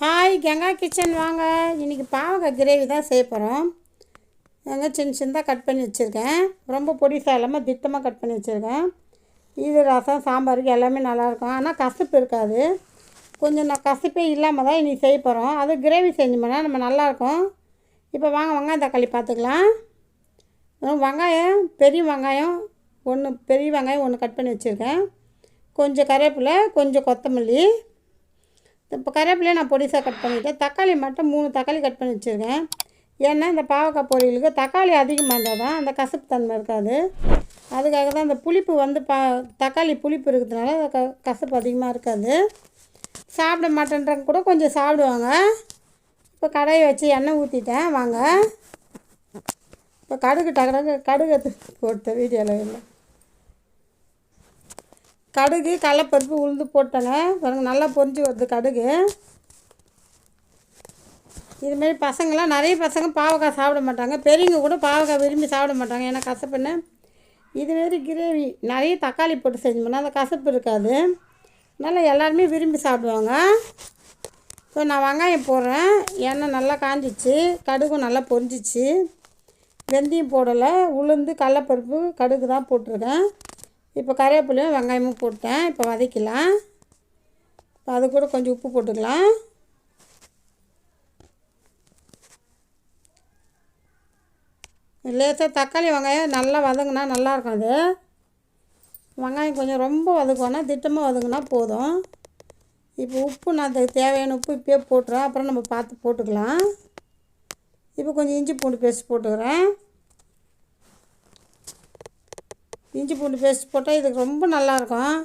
Hi Ganga kitchen வாங்க. இன்றைக்கி பாவக்காய் கிரேவி தான் செய்ய போகிறோம் நாங்கள் சின்ன சின்னதாக கட் பண்ணி வச்சுருக்கேன். ரொம்ப பொடிசாக இல்லாமல் திட்டமாக கட் பண்ணி வச்சுருக்கேன். இது ரசம் சாம்பாருக்கு எல்லாமே நல்லாயிருக்கும் ஆனால் கசப்பு இருக்காது. கொஞ்சம் நான் கசப்பே இல்லாமல் தான் இன்றைக்கி செய்ய போகிறோம் அது கிரேவி செஞ்சோம்னா நம்ம நல்லாயிருக்கும் இப்போ வாங்க வெங்காயம் தக்காளி பார்த்துக்கலாம். வெங்காயம் பெரிய வெங்காயம் ஒன்று பெரிய வெங்காயம் ஒன்று கட் பண்ணி வச்சுருக்கேன். கொஞ்சம் கருவேப்பிலை கொஞ்சம் கொத்தமல்லி. இப்போ கருவேப்பிலையை நான் பொடிசாக கட் பண்ணிவிட்டேன் தக்காளி மட்டும் மூணு தக்காளி கட் பண்ணி வச்சுருக்கேன். ஏன்னா இந்த பாவக்காய் பொரியலுக்கு தக்காளி அதிகமாக இருந்தால் தான் அந்த கசப்பு தன்மை இருக்காது. அதுக்காக தான் அந்த புளிப்பு வந்து பா தக்காளி புளிப்பு இருக்கிறதுனால க கசப்பு அதிகமாக இருக்காது. சாப்பிட மாட்டேன்றவங்க கூட கொஞ்சம் சாப்பிடுவாங்க. இப்போ கடையை வச்சு எண்ணெய் ஊற்றிட்டேன் வாங்க. இப்போ கடுகு டக்கு கடுகு எடுத்து போட்ட வீடியோவில். இல்லை கடுகு கடலப்பருப்பு உளுந்து போட்டேங்க பாருங்க நல்லா பொரிஞ்சு வருது கடுகு. இதுமாரி பசங்களாம் நிறைய பசங்க பாவக்காய் சாப்பிட மாட்டாங்க. பெரியவங்க கூட பாவக்காய் விரும்பி சாப்பிட மாட்டாங்க. ஏன்னா கசப்புன்னு. இதுமாரி கிரேவி நிறைய தக்காளி போட்டு செஞ்சோம்னா அந்த கசப்பு இருக்காது. நல்லா எல்லாருமே விரும்பி சாப்பிடுவாங்க. ஸோ நான் வெங்காயம் போடுறேன். எண்ணெய் நல்லா காஞ்சிச்சு. கடுகும் நல்லா பொரிஞ்சிச்சு. வெந்தயம் போடலை. உளுந்து கடலப்பருப்பு கடுகு தான் போட்டிருக்கேன். இப்போ கருவேப்பிலையும் வெங்காயமும் போட்டேன். இப்போ வதக்கலாம் இப்போ அது கூட கொஞ்சம் உப்பு போட்டுக்கலாம். லேசாக தக்காளி வெங்காயம் நல்லா வதங்கினா நல்லாயிருக்கும் அது. வெங்காயம் கொஞ்சம் ரொம்ப வதக்குவோன்னா திட்டமாக வதங்கினா போதும். இப்போ உப்பு நான் அதுக்கு தேவையான உப்பு இப்போயே போட்டுறேன். அப்புறம் நம்ம பார்த்து போட்டுக்கலாம். இப்போ கொஞ்சம் இஞ்சி பூண்டு பேஸ்ட் போட்டுக்கிறேன். இஞ்சி பூண்டு பேஸ்ட் போட்டால் இதுக்கு ரொம்ப நல்லாயிருக்கும்.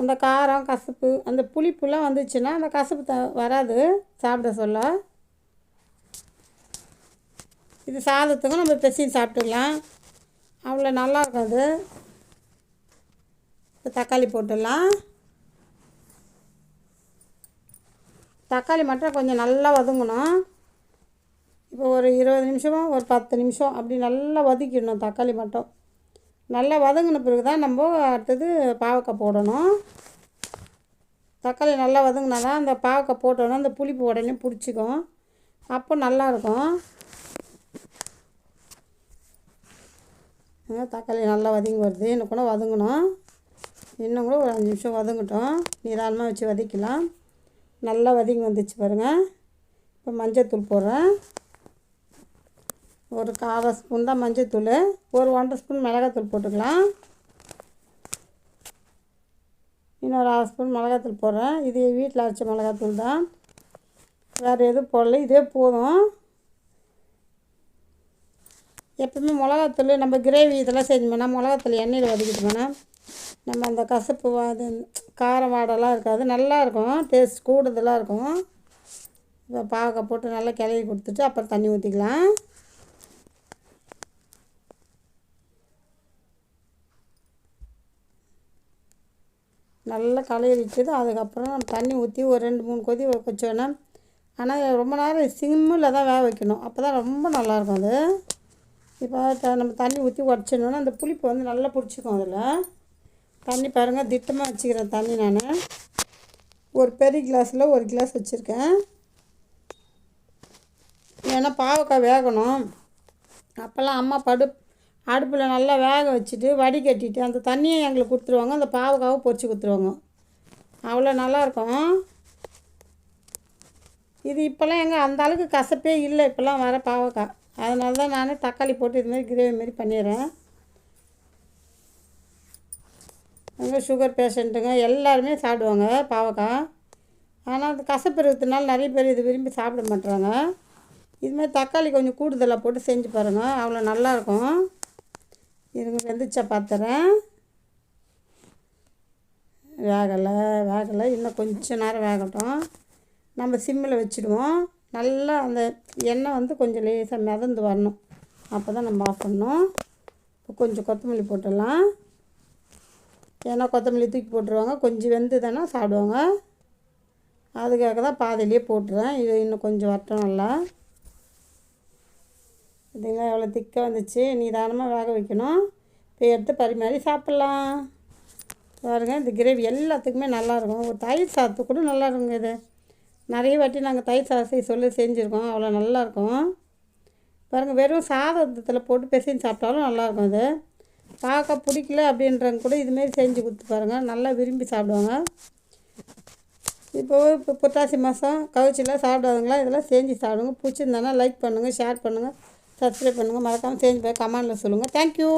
அந்த காரம் கசப்பு அந்த புளிப்புலாம் வந்துச்சுன்னா அந்த கசப்பு த வராது. சாப்பிட சொல்ல. இது சாதத்துக்கும் நம்ம பெசின்னு சாப்பிட்டுக்கலாம். அவ்வளோ நல்லாயிருக்கும் அது. இப்போ தக்காளி போட்டுடலாம். தக்காளி மட்டும் கொஞ்சம் நல்லா வதங்கணும். இப்போ ஒரு இருபது நிமிஷமோ ஒரு பத்து நிமிஷம் அப்படி நல்லா வதக்கிடணும் தக்காளி மட்டும். நல்லா வதங்கின பிறகு தான் நம்ம அடுத்தது பாவக்காய் போடணும். தக்காளி நல்லா வதங்கினா தான் அந்த பாவக்காய் போட்டோன்னா அந்த புளிப்பு உடனே பிடிச்சிக்கும். அப்போ நல்லாயிருக்கும். தக்காளி நல்லா வதங்கி வருது. இன்னும் கூட வதங்கணும். இன்னும் கூட ஒரு அஞ்சு நிமிஷம் வதங்கட்டும். நிதானமாக வச்சு வதக்கலாம் நல்லா வதங்கி வந்துச்சு பாருங்கள் இப்போ மஞ்சள் தூள் போடுறேன். ஒரு கால் ஸ்பூன் தான் மஞ்சள்தூள் ஒரு ஒன்றரை ஸ்பூன் மிளகாத்தூள் போட்டுக்கலாம். இன்னொரு அரை ஸ்பூன் மிளகாத்தூள் போடுறேன். இது வீட்டில் அரைச்ச மிளகாத்தூள் தான். வேறு எதுவும் போடல. இதே போதும். எப்பவுமே மிளகாத்தூள் நம்ம கிரேவி இதெல்லாம் செஞ்சோம்னா மிளகாத்தூள் எண்ணெயில் வதக்கிட்டோம்னா நம்ம அந்த கசப்பு அது காரம் வாடெல்லாம் இருக்காது. நல்லாயிருக்கும் டேஸ்ட் கூடுதலாக இருக்கும். இப்போ பாவக்காய் போட்டு நல்லா கிளறி கொடுத்துட்டு அப்புறம் தண்ணி ஊற்றிக்கலாம் நல்லா களையிடுச்சது அதுக்கப்புறம் நம்ம தண்ணி ஊற்றி ஒரு ரெண்டு மூணு கொதி வச்சோன்னா ஆனால் ரொம்ப நேரம் சிம்மில் தான் வேக வைக்கணும். அப்போ தான் ரொம்ப நல்லாயிருக்கும் அது. இப்போ த- நம்ம தண்ணி ஊற்றி உடச்சிடணுன்னா அந்த புளிப்பு வந்து நல்லா பிடிச்சிக்கும் அதில். தண்ணி பாருங்கள் திட்டமாக வச்சுக்கிறேன் தண்ணி நான். ஒரு பெரிய கிளாஸில் ஒரு கிளாஸ் வச்சுருக்கேன். ஏன்னா பாவக்காய் வேகணும். அப்போல்லாம் அம்மா படு அடுப்பில் நல்லா வேக வச்சுட்டு வடிகட்டிட்டு அந்த தண்ணியை எங்களுக்கு கொடுத்துருவாங்க அந்த பாவக்காவை பொறிச்சு கொடுத்துருவாங்க. அவ்வளோ நல்லாயிருக்கும். இது இப்போல்லாம் எங்கே அந்த அளவுக்கு கசப்பே இல்லை இப்போல்லாம் வர பாவக்காய். அதனால தான் நான் தக்காளி போட்டு இதுமாரி கிரேவி மாரி பண்ணிடுறேன். அங்கே சுகர் பேஷண்ட்டுங்க எல்லாருமே சாப்பிடுவாங்க பாவக்காய். ஆனால் அது கசப்பு இருக்கிறதுனால நிறைய பேர் இது விரும்பி சாப்பிட மாட்டுறாங்க இதுமாதிரி தக்காளி கொஞ்சம் கூடுதலாக போட்டு செஞ்சு பாருங்கள் அவ்வளோ நல்லாயிருக்கும். இருங்க வெந்துச்சா பார்த்துறேன் வேகலை வேகலை. இன்னும் கொஞ்சம் நேரம் வேகட்டும். நம்ம சிம்மில் வச்சுடுவோம். நல்லா அந்த எண்ணெய் வந்து கொஞ்சம் லேசாக மிதந்து வரணும். அப்போ தான் நம்ம ஆஃப் பண்ணணும். இப்போ கொஞ்சம் கொத்தமல்லி போட்டுடலாம். ஏன்னா கொத்தமல்லி தூக்கி போட்டுருவாங்க. கொஞ்சம் வெந்து தானே சாப்பிடுவாங்க. அதுக்காக தான் பாதையிலே போட்டுறேன். இது இன்னும் கொஞ்சம் வரட்டும் நல்லா. இதுங்க எவ்வளோ திக்காக வந்துச்சு. நிதானமாக வேக வைக்கணும். இப்போ எடுத்து பரிமாறி சாப்பிட்லாம். பாருங்கள் இந்த கிரேவி எல்லாத்துக்குமே நல்லாயிருக்கும் ஒரு தயிர் சாதத்து கூட நல்லா இருக்குங்க இது. நிறைய வாட்டி நாங்கள் தயிர் சாதத்தை சொல்லி செஞ்சுருக்கோம். அவ்வளோ நல்லாயிருக்கும் பாருங்கள் வெறும் சாதத்தில் போட்டு பெசைஞ்சு சாப்பிட்டாலும் நல்லாயிருக்கும் அது. பார்க்க பிடிக்கல அப்படின்றவங்க கூட இதுமாரி செஞ்சு கொடுத்து பாருங்கள் நல்லா விரும்பி சாப்பிடுவாங்க. இப்போ இப்போ புத்தாசி மாதம் கவுச்சிலாம் சாப்பிடாதுங்களா? இதெல்லாம் செஞ்சு சாப்பிடுங்க. பிடிச்சிருந்தானா லைக் பண்ணுங்கள் ஷேர் பண்ணுங்கள் சப்ஸ்கிரைப் பண்ணுங்கள் மறக்காமல் செஞ்சு போய் கமெண்டில் சொல்லுங்கள் தேங்க்யூ